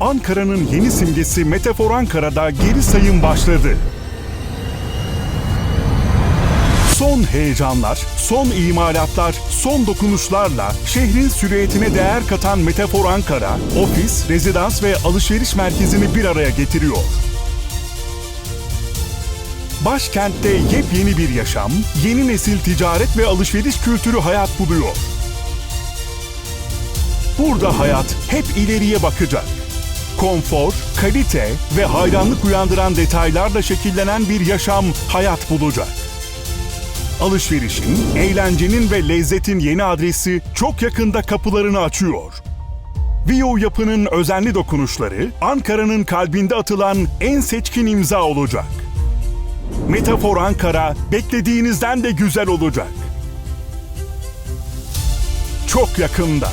Ankara'nın yeni simgesi Metafor Ankara'da geri sayım başladı. Son heyecanlar, son imalatlar, son dokunuşlarla şehrin sürüyetine değer katan Metafor Ankara, ofis, rezidans ve alışveriş merkezini bir araya getiriyor. Başkentte yepyeni bir yaşam, yeni nesil ticaret ve alışveriş kültürü hayat buluyor. Burada hayat hep ileriye bakacak. Konfor, kalite ve hayranlık uyandıran detaylarla şekillenen bir yaşam hayat bulacak. Alışverişin, eğlencenin ve lezzetin yeni adresi çok yakında kapılarını açıyor. Vio yapının özenli dokunuşları Ankara'nın kalbinde atılan en seçkin imza olacak. Metafor Ankara beklediğinizden de güzel olacak. Çok yakında.